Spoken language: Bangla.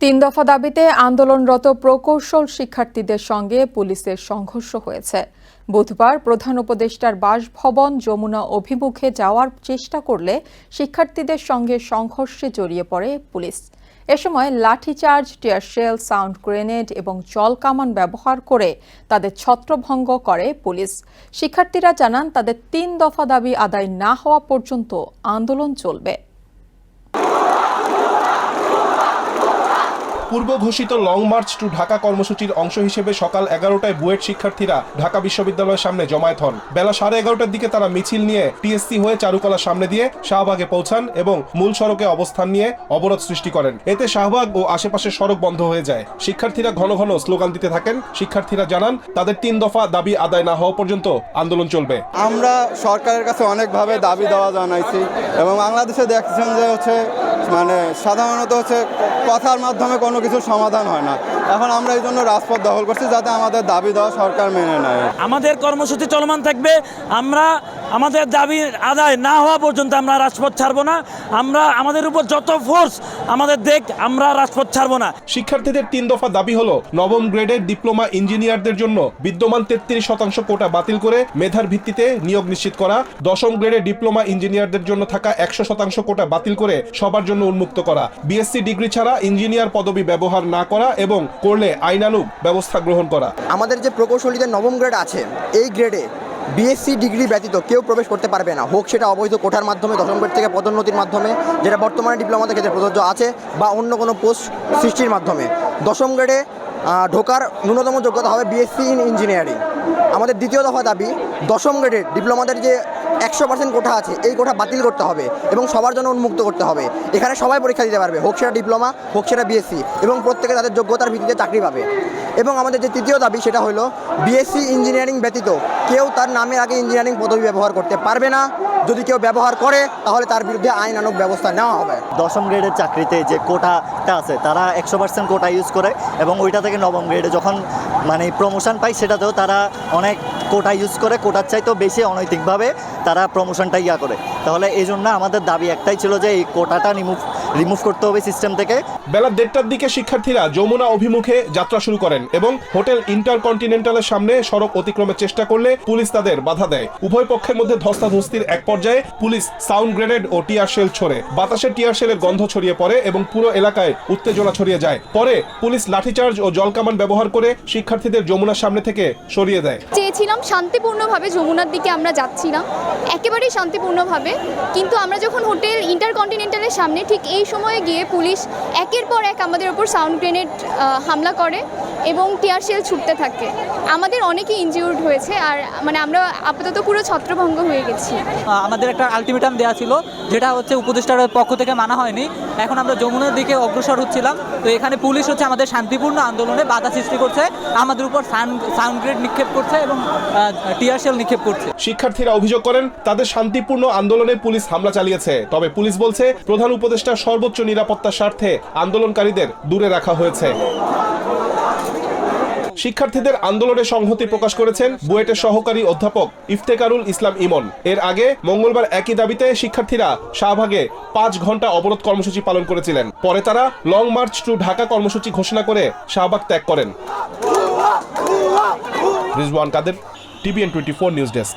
তিন দফা দাবিতে আন্দোলনরত প্রকৌশল শিক্ষার্থীদের সঙ্গে পুলিশের সংঘর্ষ হয়েছে। বুধবার প্রধান উপদেষ্টার বাসভবন যমুনা অভিমুখে যাওয়ার চেষ্টা করলে শিক্ষার্থীদের সঙ্গে সংঘর্ষে জড়িয়ে পড়ে পুলিশ। এ সময় লাঠিচার্জ টিয়ারশেল সাউন্ড গ্রেনেড এবং জল কামান ব্যবহার করে তাদের ছত্রভঙ্গ করে পুলিশ। শিক্ষার্থীরা জানান, তাদের তিন দফা দাবি আদায় না হওয়া পর্যন্ত আন্দোলন চলবে। পূর্ব ঘোষিত লং মার্চ টু ঢাকা কর্মসূচির অংশ হিসেবে সকাল এগারোটায় বুয়েট শিক্ষার্থীরা ঢাকা বিশ্ববিদ্যালয়ের সামনে জমায়েত হন। বেলা সাড়ে এগারোটার দিকে তারা মিছিল নিয়ে টিএসসি হয়ে চারুকলার সামনে দিয়ে শাহবাগে পৌঁছান এবং মূল সড়কে অবস্থান নিয়ে অবরোধ সৃষ্টি করেন। এতে শাহবাগ ও আশেপাশের সড়ক বন্ধ হয়ে যায়। শিক্ষার্থীরা ঘন ঘন স্লোগান দিতে থাকেন। শিক্ষার্থীরা জানান, তাদের তিন দফা দাবি আদায় না হওয়া পর্যন্ত আন্দোলন চলবে। আমরা সরকারের কাছে অনেকভাবে দাবি দেওয়া জানাইছি এবং বাংলাদেশে দেখছেন যে হচ্ছে মানে সাধারণত হচ্ছে কথার মাধ্যমে কোনো কিছু সমাধান হয় না। এখন আমরা এই জন্য রাজপথ দখল করছি যাতে আমাদের দাবি দেওয়া সরকার মেনে নেয়। আমাদের কর্মসূচি চলমান থাকবে। আমরা আমাদের দাবি আদায় না হওয়া পর্যন্ত আমরা রাজপথ ছাড়বো না। আমরা আমাদের উপর যত ফোর্স আমাদের দেখ আমরা রাজপথ ছাড়বো না। শিক্ষার্থীদের তিন দফা দাবি হলো নবম গ্রেডের ডিপ্লোমা ইঞ্জিনিয়ারদের জন্য বিদ্যমান তেত্রিশ শতাংশ কোটা বাতিল করে মেধার ভিত্তিতে নিয়োগ নিশ্চিত করা দশম গ্রেডের ডিপ্লোমা ইঞ্জিনিয়ারদের জন্য থাকা একশো শতাংশ কোটা বাতিল করে সবার জন্য উন্মুক্ত করা বিএসসি ডিগ্রি ছাড়া ইঞ্জিনিয়ার পদবি ব্যবহার না করা এবং করলে আইনানুগ ব্যবস্থা গ্রহণ করা। আমাদের যে প্রকৌশলীদের নবম গ্রেড আছে এই গ্রেডে বিএসসি ডিগ্রি ব্যতীত কেউ প্রবেশ করতে পারবে না। হোক সেটা অবৈধ কোঠার মাধ্যমে, দশম গ্রেড থেকে পদোন্নতির মাধ্যমে, যেটা বর্তমানে ডিপ্লোমাতে ক্ষেত্রে প্রযোজ্য আছে, বা অন্য কোনো পোস্ট সৃষ্টির মাধ্যমে। দশম গ্রেডে ঢোকার ন্যূনতম যোগ্যতা হবে বিএসসি ইন ইঞ্জিনিয়ারিং আমাদের দ্বিতীয় দফা দাবি, দশম গ্রেডের ডিপ্লোমাদের যে একশো পার্সেন্ট কোঠা আছে, এই কোঠা বাতিল করতে হবে এবং সবার জন্য উন্মুক্ত করতে হবে। এখানে সবাই পরীক্ষা দিতে পারবে, হোক সেটা ডিপ্লোমা হোক সেটা বিএসসি এবং প্রত্যেকে তাদের যোগ্যতার ভিত্তিতে চাকরি পাবে। এবং আমাদের যে তৃতীয় দাবি সেটা হলো বিএসসি ইঞ্জিনিয়ারিং ব্যতীত কেউ তার নামের আগে ইঞ্জিনিয়ারিং পদবি ব্যবহার করতে পারবে না। যদি কেউ ব্যবহার করে, তাহলে তার বিরুদ্ধে আইনানুগ ব্যবস্থা নেওয়া হবে। দশম গ্রেডের চাকরিতে যে কোটাটা আছে, তারা একশো পার্সেন্ট কোটা ইউজ করে এবং ওইটা থেকে নবম গ্রেডে যখন মানে প্রমোশন পায়, সেটাতেও তারা অনেক কোটা ইউজ করে। কোটার চাইতেও বেশি অনৈতিকভাবে তারা প্রমোশনটা ইয়া করে। তাহলে এই জন্য আমাদের দাবি একটাই ছিল যে এই কোটাটা রিমুভ রিমুভ করতে হবে সিস্টেম থেকে। বেলা দেড়টার দিকে শিক্ষার্থীরা যমুনা অভিমুখে যাত্রা শুরু করেন এবং হোটেল ইন্টারকন্টিনেন্টালের সামনে সড়ক অতিক্রমের চেষ্টা করলে পুলিশ তাদের বাধা দেয়। উভয় পক্ষের মধ্যে ধস্তাধস্তির এক পর্যায়ে পুলিশ সাউন্ড গ্রেনেড ও টিয়ার শেল ছোড়ে। বাতাসে টিয়ার শেলের গন্ধ ছড়িয়ে পড়ে এবং পুরো এলাকায় উত্তেজনা ছড়িয়ে যায়। পরে পুলিশ লাঠিচার্জ ও জলকামান ব্যবহার করে শিক্ষার্থীদের যমুনার সামনে থেকে সরিয়ে দেয়। চেয়েছিলাম শান্তিপূর্ণভাবে যমুনার দিকে আমরা যাচ্ছিলাম একেবারেই শান্তিপূর্ণভাবে। কিন্তু আমরা যখন হোটেল ইন্টারকন্টিনেন্টালের সামনে ঠিক এই সময়ে গিয়ে পুলিশ একের পর এক আমাদের ওপর সাউন্ড গ্রেনেড হামলা করে। এবং টিয়ার শেল ছুটতে থাকে। আমাদের অনেকেই ইনজিউর্ড হয়েছে আর মানে আমরা আপাতত পুরো ছত্রভঙ্গ হয়ে গেছি। আমাদের একটা আলটিমেটাম দেওয়া ছিল যেটা হচ্ছে উপদেষ্টার পক্ষ থেকে মানা হয়নি। এখন আমরা যমুনার দিকে অগ্রসর হচ্ছিলাম। তো এখানে পুলিশ হচ্ছে আমাদের শান্তিপূর্ণ আন্দোলনে বাধা সৃষ্টি করছে আমাদের উপর সাউন্ড গ্রেড নিক্ষেপ করছে এবং টিয়ার শেল নিক্ষেপ করছে। শিক্ষার্থীরা অভিযোগ করেন তাদের শান্তিপূর্ণ আন্দোলনে পুলিশ হামলা চালিয়েছে। তবে পুলিশ বলছে প্রধান উপদেষ্টার সর্বোচ্চ নিরাপত্তার স্বার্থে আন্দোলনকারীদের দূরে রাখা হয়েছে। শিক্ষার্থীদের আন্দোলনে সংহতি প্রকাশ করেছেন বুয়েটের সহকারী অধ্যাপক ইফতেকারুল ইসলাম ইমন। এর আগে মঙ্গলবার একই দাবিতে শিক্ষার্থীরা শাহবাগে পাঁচ ঘণ্টা অবরোধ কর্মসূচি পালন করেছিলেন। পরে তারা লং মার্চ টু ঢাকা কর্মসূচি ঘোষণা করে শাহবাগ ত্যাগ করেন। Rizwan Kader, TVN twenty four news desk.